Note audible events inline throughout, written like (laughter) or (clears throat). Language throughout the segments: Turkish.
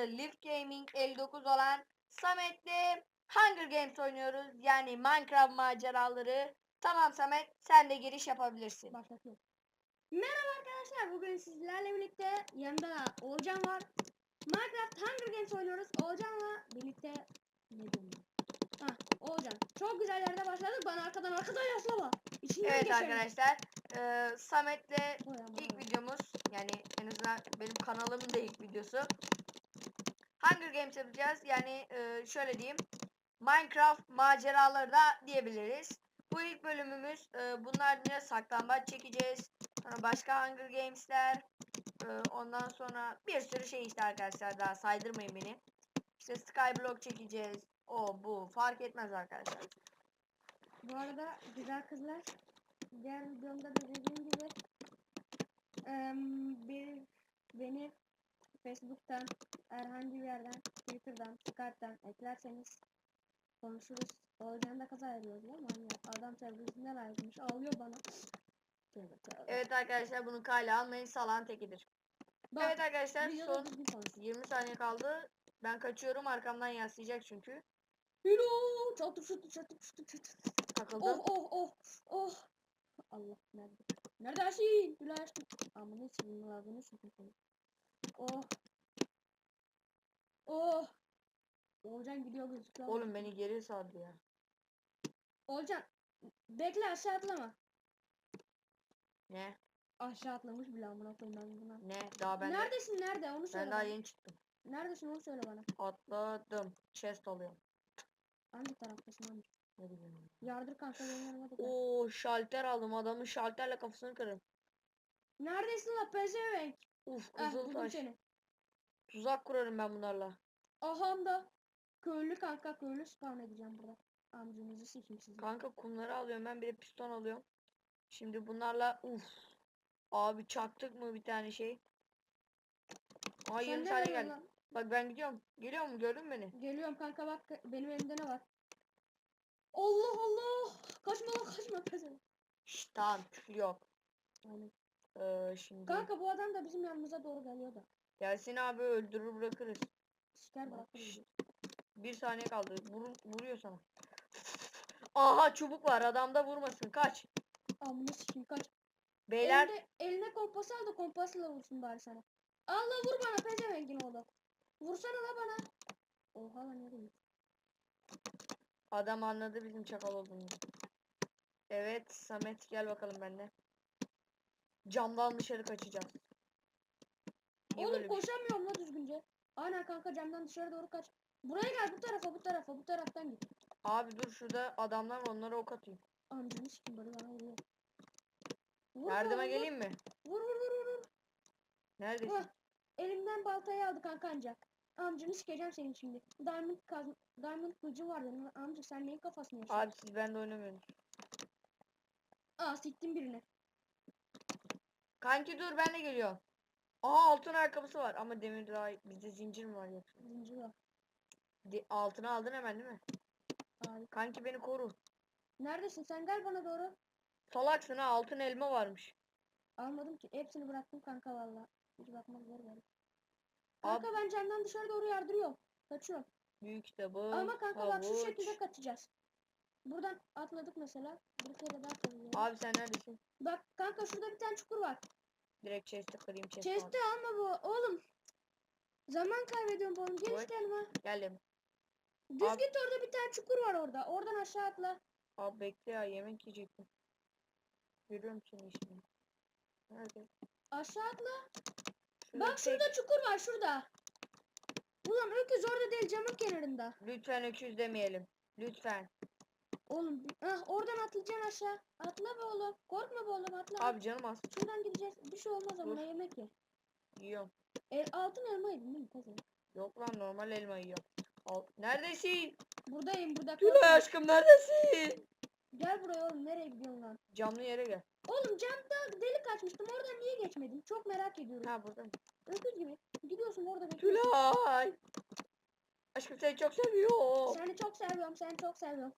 Adı Lift Gaming 59 olan Samet'le Hunger Games oynuyoruz. Yani Minecraft maceraları. Tamam Samet sen de giriş yapabilirsin. Başlatıyorum. Merhaba arkadaşlar. Bugün sizlerle birlikte yanımda da Oğulcan var. Minecraft Hunger Games oynuyoruz. Oğulcan'la birlikte ne diyorum ben? Oğulcan. Çok güzel yerde başladık. Bana arkadan arkadan yaslama. İçinden Evet geçelim. arkadaşlar eee, Samet'le ilk videomuz yani en azından benim kanalımın da ilk videosu. Hunger Games yapacağız. Yani eee, şöyle diyeyim. Minecraft maceraları da diyebiliriz. Bu ilk bölümümüz. eee, bunlar yine saklambaç çekeceğiz. Sonra başka Hunger Games'ler. eee, ondan sonra bir sürü şey işte arkadaşlar. Daha saydırmayın beni. İşte Skyblock çekeceğiz. O bu fark etmez arkadaşlar. Bu arada güzel kızlar. Diğer videomda da dediğim gibi em, bir beni Facebook'tan herhangi bir yerden Twitter'dan Skype'dan eklerseniz konuşuruz. Oğulcan da kaza ediyoruz ya manyak. Adam sevgilisinden ayrılmış ağlıyor bana. Tövbe tövbe. Evet arkadaşlar bunu kale almayın salan tekidir. Bak, evet arkadaşlar son düzgün konuş. 20 saniye kaldı. Ben kaçıyorum arkamdan yaslayacak çünkü. Hello! Çatır çatır çatır çatır çatır. Takıldım. Oh oh oh oh. Allah nerede? Neredesin? Flash. Amına sikeyim ağzını sikeyim seni. Oh. Oh. Olcan gidiyor gözüküyor. Oğlum beni geri sardı ya. Olcan bekle aşağı atlama. Ne? Aşağı atlamış bile amına koyayım ben buna. Ne? Daha ben de, Neredesin nerede onu söyle ben daha bana. yeni çıktım. Neredesin onu söyle bana. Atladım. Chest alıyorum. Hangi taraftasın hangi? Ne bileyim. Yardır kanka benim yanıma da. Oo şalter aldım. Adamın şalterle kafasını kırın. Neredesin la pezevenk? Uf Ah kızıl buldum taş. seni. Tuzak kurarım ben bunlarla. Aham da köylü kanka köylü spawn edeceğim burada. Amcınızı sikeyim sizi. Kanka kumları alıyorum ben bir de piston alıyorum. Şimdi bunlarla uf. Abi çaktık mı bir tane şey? Aa Sen 20 ne arıyorsun geldi. lan? Bak ben gidiyorum. Geliyor mu gördün mü beni? Geliyorum kanka bak benim elimde ne var? Allah Allah! Kaçma lan kaçma pezevenk. Şşt tamam küfür yok. Aynen. Ee, şimdi Kanka bu adam da bizim yanımıza doğru geliyor da. Yasin abi öldürür bırakırız. Siker Bak, bırakır bizi. Bir saniye kaldı. Vur, vuruyor sana. Aha çubuk var. Adamda vurmasın. Kaç. Amına sikeyim kaç. Beyler Elinde, eline kompas al da kompasla vursun bari sana. Allah vur bana pezevenkin oğlu. Vursana la bana. Oha lan ne demek? adam anladı bizim çakal olduğumuzu. Evet Samet gel bakalım benimle. Camdan dışarı kaçacağız. Niye Oğlum böyle bir şey- koşamıyorum la düzgünce. Aynen kanka camdan dışarı doğru kaç. Buraya gel bu tarafa bu tarafa bu taraftan git. Abi dur şurada adamlar var, onlara ok atayım. Amcanı sikim böyle bana vuruyor. Vur Yardıma vur. geleyim mi? Vur vur vur vur. vur. Neredesin? Hah, Elimden baltayı aldı kanka anca. Amcanı sikeceğim senin şimdi. Diamond kaz Diamond kılıcı var benim. Amca sen neyin kafasını yaşıyorsun? Abi siz bende oynamıyorsunuz. Aa siktim birini. Kanki dur ben de geliyorum. Aha altın ayakkabısı var ama demir daha bizde zincir mi var yoksa? Zincir var. De- altını aldın hemen değil mi? Abi. Kanki beni koru. Neredesin sen gel bana doğru. Salaksın ha altın elma varmış. Almadım ki. Hepsini bıraktım kanka valla. Hiç bakmak zor. Abi- Kanka ben camdan dışarı doğru yardırıyorum. Kaçıyorum. Büyük kitabı. Ama kanka bak şu havuç. şekilde kaçacağız. Buradan atladık mesela. Bir kere daha atlayalım. Abi sen neredesin? Bak kanka şurada bir tane çukur var. Direkt chest'i kırayım chest'i Chest'i alma bu. Oğlum. Zaman kaybediyorum oğlum. Gel Oy. işte yanıma. Geldim. Düz Abi- git orada bir tane çukur var orada. Oradan aşağı atla. Abi bekle ya yemek yiyecektim. Görüyorum seni şimdi. Nerede? Aşağı atla. Şurada Bak tek- şurada çukur var şurada. Ulan öküz orada değil camın kenarında. Lütfen öküz demeyelim. Lütfen. Oğlum ah, oradan atlayacaksın aşağı. Atla be oğlum. Korkma be oğlum atla. Abi canım az. Şuradan gideceğiz. Bir şey olmaz ama yemek ye. Yiyorum. El, altın elma yedin değil mi kızım? Yok lan normal elma yiyorum. Al. Neredesin? Buradayım burada. Tülay korkma. aşkım neredesin? Gel buraya oğlum nereye gidiyorsun lan? Camlı yere gel. Oğlum camda delik açmıştım oradan niye geçmedin? Çok merak ediyorum. Ha burada mı? Öküz gibi. Gidiyorsun orada bekliyorsun. Tülay. Aşkım seni çok seviyorum. Seni çok seviyorum seni çok seviyorum.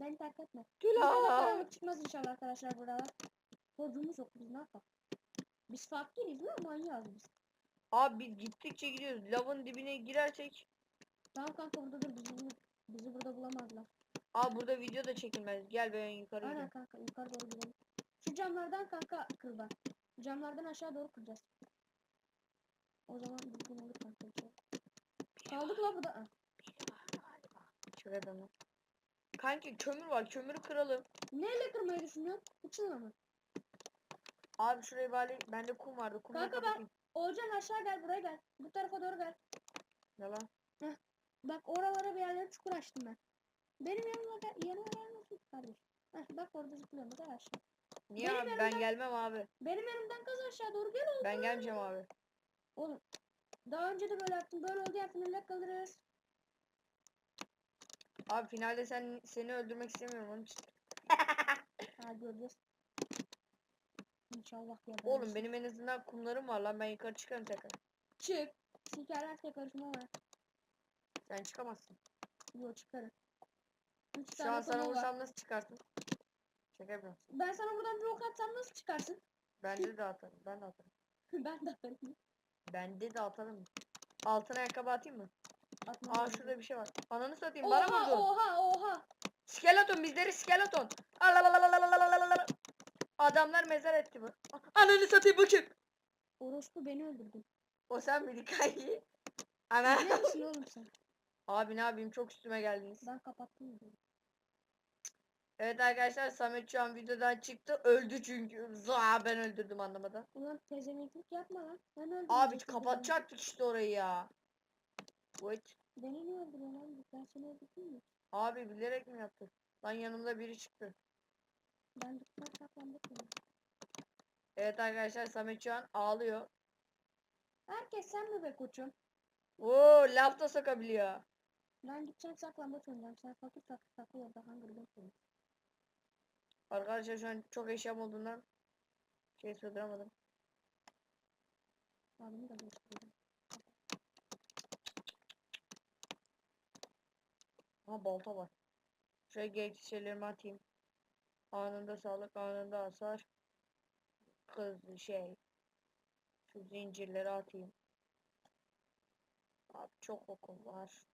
Beni terk etme. Karanlık çıkmaz inşallah arkadaşlar buralar. Borcumuz yok biz ne yapalım? Biz fakiriz lan manyağız biz. Abi biz gittikçe gidiyoruz. Lavın dibine girersek. Tamam kanka burada dur bizi, bizi burada bulamazlar. Aa burada video da çekilmez. Gel ben yukarı Aynen gidelim. kanka yukarı doğru gidelim. Şu camlardan kanka kır bak. Camlardan aşağı doğru kıracağız. O zaman düzgün olur kanka. Kaldık la burada. Yapıyorum lan. Kanki kömür var. Kömürü kıralım. Neyle kırmayı düşünüyorsun? Uçunla mı? Abi şuraya bari bende kum vardı. Kumla Kanka ben-. Olcan aşağı gel buraya gel. Bu tarafa doğru gel. Ne lan? Bak oralara bir yerlere çukur açtım ben. Benim yanıma gel. Yanıma gelmesin kardeş. Heh, bak orada zıplıyorum. Gel aşağı. Niye Benim abi? Ben yanımdan- gelmem abi. Benim yanımdan kaz aşağı doğru gel oğlum. Ben gelmeyeceğim abi. Oğlum. Daha önce de böyle yaptım. Böyle oldu ya finale kalırız. Abi finalde sen seni öldürmek istemiyorum onun için. Ha göreceğiz. İnşallah ya. Oğlum benim en azından kumlarım var lan. Ben yukarı çıkarım tekrar. Çık. Sikerlerse karışma var. Sen çıkamazsın. Yok çıkarım. Üç Şu an sana vursam nasıl çıkarsın? Şaka yapıyorum. Ben sana buradan bir ok atsam nasıl çıkarsın? Bende de atarım. Ben de atarım. (laughs) ben de atarım. Bende de atarım. Altına ayakkabı atayım mı? Aa şurada bir şey var. Ananı satayım oha, bana vurdun. Oha oha. Skeleton bizleri skeleton. Adamlar mezar etti bu. Ananı satayım bu kim? Orospu beni öldürdü. O sen mi Dikayı? (laughs) Ana. Ne yapıyorsun oğlum sen? Abi ne yapayım çok üstüme geldiniz. Ben kapattım. Evet arkadaşlar Samet şu an videodan çıktı. Öldü çünkü. Za ben öldürdüm anlamadan. Ulan tezemeklik yapma lan. Ben öldürdüm. Abi kapatacaktık işte orayı ya. Wait. ben. Beni niye öldürüyorsun? Ben seni öldürdüm mü? Abi bilerek mi yaptık? Lan yanımda biri çıktı. Ben dükkan saklandık mı? Evet arkadaşlar Samet şu an ağlıyor. Herkes sen mi be koçum? Oo laf da sokabiliyor. Ben gideceğim saklambaç oynayacağım. Sen fakir fakir saklı orada Games oyna. Arkadaşlar şu an çok eşyam olduğundan şey sığdıramadım. Abimi de değiştirdim. Aha balta var. Şöyle gerekli şeylerimi atayım. Anında sağlık, anında hasar. Kız şey. Şu zincirleri atayım. Abi çok okum var.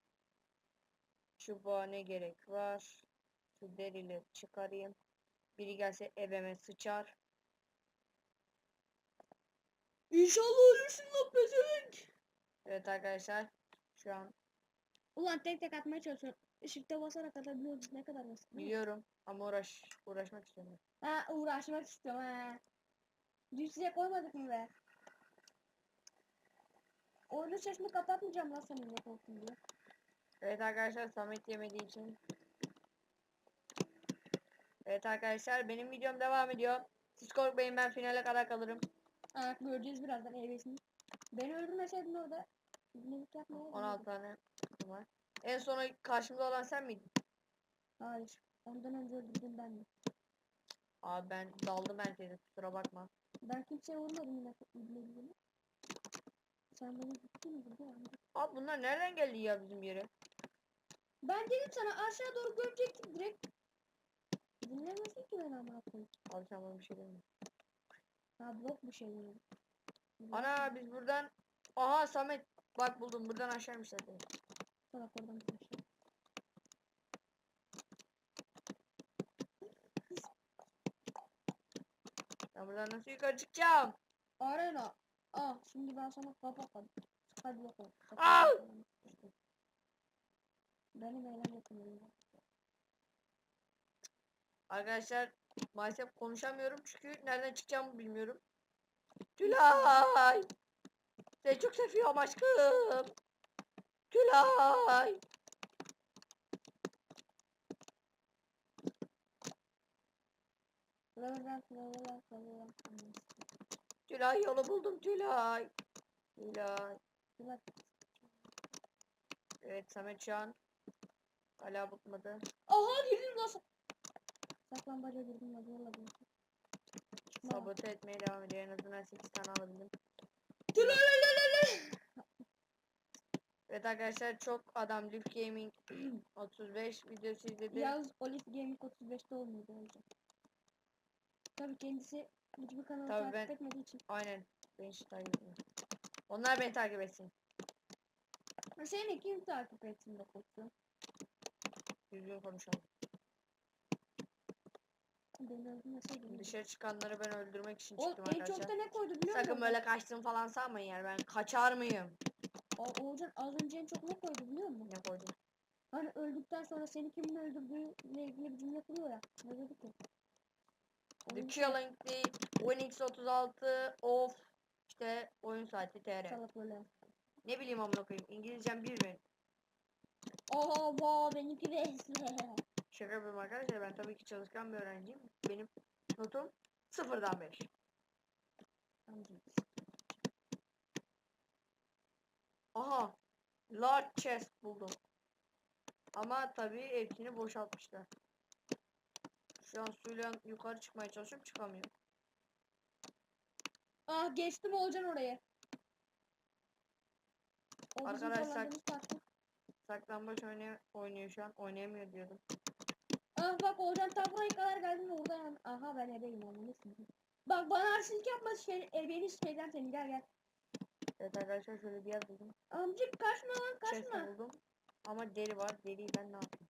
Çubuğa ne gerek var? Şu derileri çıkarayım. Biri gelse evime sıçar. İnşallah ölürsün lan pezevenk. Evet arkadaşlar. Şu an Ulan tek tek atmaya çalışıyorum. Shift'e basarak atabiliyoruz. Ne kadar basit. değil mi? biliyorum ama uğraş uğraşmak istemiyorum. Ha uğraşmak istiyorum ha. Düzlüğe koymadık mı be? Oyunun sesini kapatmayacağım lan senin ne korktun diye. Evet arkadaşlar Samet yemediği için. Evet arkadaşlar benim videom devam ediyor. Siz korkmayın ben finale kadar kalırım. Ha göreceğiz birazdan eğresini. Beni öldürmeseydin orada. İbnelik yapmaya. 16 tane var. En sona karşımda olan sen miydin? Hayır. Ondan önce öldürdüm ben de. Abi ben daldım herkese kusura bakma. Ben kimseye vurmadım yine ibneliğini. Sen beni gittin mi burada? Abi bunlar nereden geldi ya bizim yere? Ben dedim sana aşağı doğru görecektim direkt. Dinlemesin ki beni amına koyayım. Abi sen bana bir şey deme. Ha blok bir şey yani. Ana biz buradan... Aha Samet bak buldum buradan aşağıymış zaten. Salak oradan bir şey. Ben buradan nasıl yukarı çıkacağım? Arena. Ah şimdi ben sana kafa kapadım. Hadi bakalım. Aa! Benim eylem yapıyorum. Arkadaşlar maalesef konuşamıyorum çünkü nereden çıkacağımı bilmiyorum. Tülay! Seni çok seviyorum aşkım. Lavuran. Tülay yolu buldum Tülay. Tülay. Tülay. Evet Samet şu an hala bıkmadı. Aha girdim nasıl? Saklambaca girdim. Çıkma. Sabote etmeye devam ediyor. En azından 8 tane alabildim. Tülay Evet arkadaşlar çok adam Lift Gaming (clears throat) 35 videosu izledi. Yalnız Olive Gaming 35'te olmuyor bence. Tabii kendisi hiçbir kanalı Tabii takip ben- etmediği için. Aynen. Ben hiç takip etmiyorum. Onlar beni takip etsin. Seni kim takip etsin de koptu? Düzgün konuşalım. Beni öldürmeseydin. Dışarı çıkanları ben öldürmek için çıktım en çok arkadaşlar. da ne koydu biliyor musun? Sakın böyle kaçtığım falan sanmayın yani ben kaçar mıyım? O, Oğulcan az önce en çok ne koydu biliyor musun? Ne koydum? Hani öldükten sonra seni kimin öldürdüğüyle ilgili bir cümle kuruyor ya. Ne dedi ki? The Killing the Winx 36 of işte oyun saati TR. salak böyle. Ne bileyim amına koyayım. İngilizcem bir mi? Oha wow benimki de. Şaka yapıyorum arkadaşlar. Ben tabii ki çalışkan bir öğrenciyim. Benim notum sıfırdan 5. Aha. Large chest buldum. Ama tabii hepsini boşaltmışlar. Şu an suyla yukarı çıkmaya çalışıyorum çıkamıyorum. Ah geçtim Oğulcan oraya. O bizim Arkadaşlar- kullandığımız taktik. Saklambaç oynay oynuyor şu an. Oynayamıyor diyordum. Ah bak Oğulcan tam buraya kadar geldim ve oradan aha ben ebeyim anladın Bak bana arsızlık yapma şey, ebeni şeyden seni gel gel. Evet arkadaşlar şöyle bir yer buldum. Amcık kaçma lan Chest kaçma. buldum. Ama deri var. Deriyi ben ne yapayım?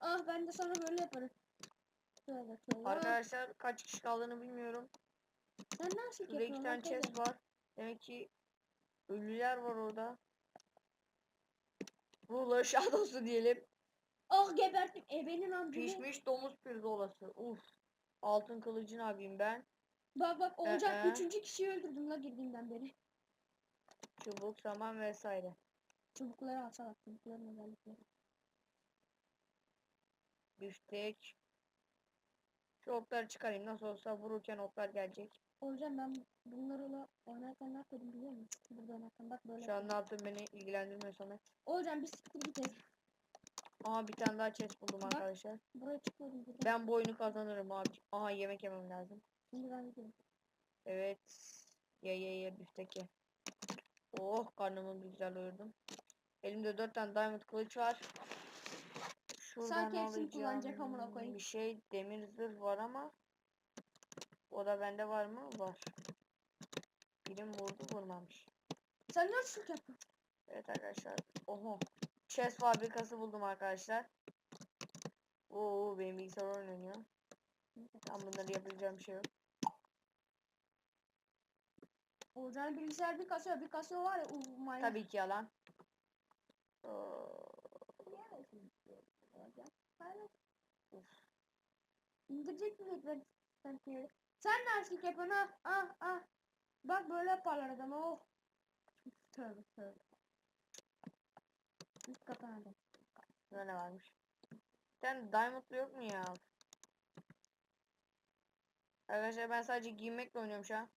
Ah ben de sana böyle yaparım. Tövbe. Arkadaşlar kaç kişi kaldığını bilmiyorum. Sen ne arsızlık Şurada iki tane chest var. Demek ki ölüler var orada. Ruler Shadows'u (laughs) diyelim. Ah geberttim ebenin amcını. Pişmiş domuz pirzolası. Uf. Altın kılıcın abiyim ben. Bak bak Oğulcan Ee? üçüncü kişiyi öldürdüm la girdiğimden beri. Çubuk, saman vesaire. Çubukları alsana çubukların özellikleri. Büftek. Şu okları çıkarayım. Nasıl olsa vururken oklar gelecek. Oğulcan ben bunlarla oynarken ne yapıyordum biliyor musun? Burada oynarken bak böyle. Şu an ne yaptım beni ilgilendirmiyor Samet. Oğulcan bir siktir ev. Aha bir tane daha chest buldum Bak. arkadaşlar. Buraya buradan. Ben bu oyunu kazanırım abi. Aha yemek yemem lazım. Şimdi ben gidiyorum. Evet. Ye ye ye büftek ye. Oh karnımı güzel doyurdum. Elimde dört tane diamond kılıç var. Şuradan Sanki hepsini kullanacak amına koyayım. Bir şey demir zırh var ama o da bende var mı? Var. Birim vurdu vurmamış. Sen ne arsızlık yapıyorsun? Evet arkadaşlar. Oho. Chess fabrikası buldum arkadaşlar. Oo benim bilgisayar oynanıyor. Tam bunları yapabileceğim bir şey yok. Oğulcan bilgisayar bir kasıyor bir kasıyor var ya. Uh, manyak. Tabii ki yalan. İndirecek mi ben sen? Sen de arsızlık yapıyorsun ah ah ah. Bak böyle yaparlar adamı oh. Tövbe tövbe. Üst kata nerede? Burada ne varmış? Tane diamondlu yok mu ya? Arkadaşlar ben sadece giymekle oynuyorum şu an.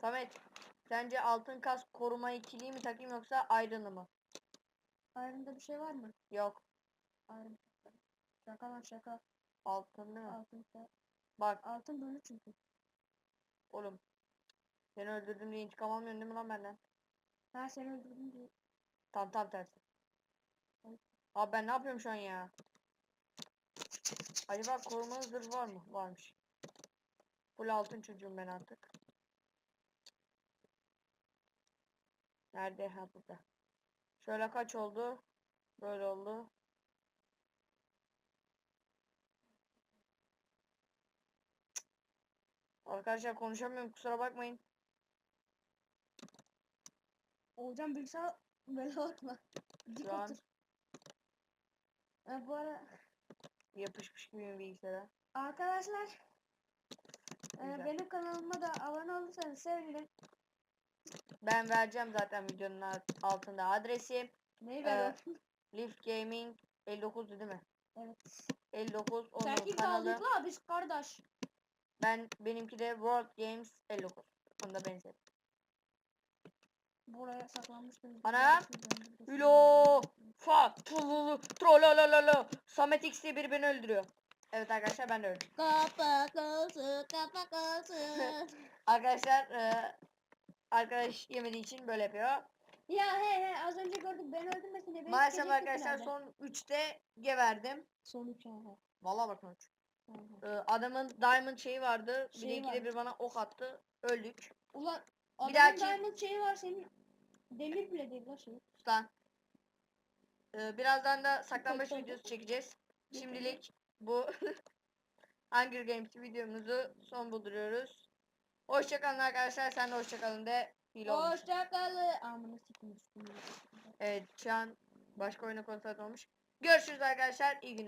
Samet, sence altın kask koruma ikiliği mi takayım yoksa ayrını mı? Ayrında bir şey var mı? Yok. Ayrım. Şaka lan şaka. Altın değil mi? Altın Bak Altın böyle çünkü. oğlum. Seni öldürdüm diye intikam almıyorsun değil mi lan benden? Ben seni öldürdüm diye. Tam tam tersi. Ay. Abi ben ne yapıyorum şu an ya? Acaba korumalı zırh var mı? Varmış. Full altın çocuğum ben artık. Nerede? Ha burada. Şöyle kaç oldu? Böyle oldu. Arkadaşlar konuşamıyorum kusura bakmayın. Olcan bilgisayar böyle bakma. Dik Şu an otur. E, bu ara yapışmış gibiyim bilgisayara. arkadaşlar e, benim kanalıma da abone olursanız sevinirim. Ben vereceğim zaten videonun alt- altında adresi. Neyi Ee, veriyorsun? Lift Gaming 59 değil mi? Evet. 59 onun Serkin kanalı. la biz kardeş. Ben benimki de World Games 59. Onu da benzer. Buraya saklanmıştım. Ana! Hülo! Fuck! Tululu! Trollolololo! Samet X diye biri beni öldürüyor. Evet arkadaşlar ben de öldüm. Kapak olsun, kapak olsun. (laughs) Arkadaşlar e, arkadaş yemediği için böyle yapıyor. ya he he az önce gördük beni öldürmesin diye Maalesef arkadaşlar son 3'te geverdim. Son üç he he. Vallahi bakın 3. he he. adamın diamond şeyi vardı. Bir de Şeyi ikide vardı. bir bana ok attı. Öldük. Ulan Adamın dahaki- diamond şeyi var senin. Demir bile değil la şey. Lan. Ee, birazdan da saklambaç videosu çekeceğiz. Şimdilik bu (laughs) Hunger Games videomuzu son bulduruyoruz. Hoşçakalın arkadaşlar. Sen de hoşçakalın de. Hoşçakalın. Amına sikeyim. Evet şu an başka oyuna konsantre olmuş. Görüşürüz arkadaşlar. İyi günler.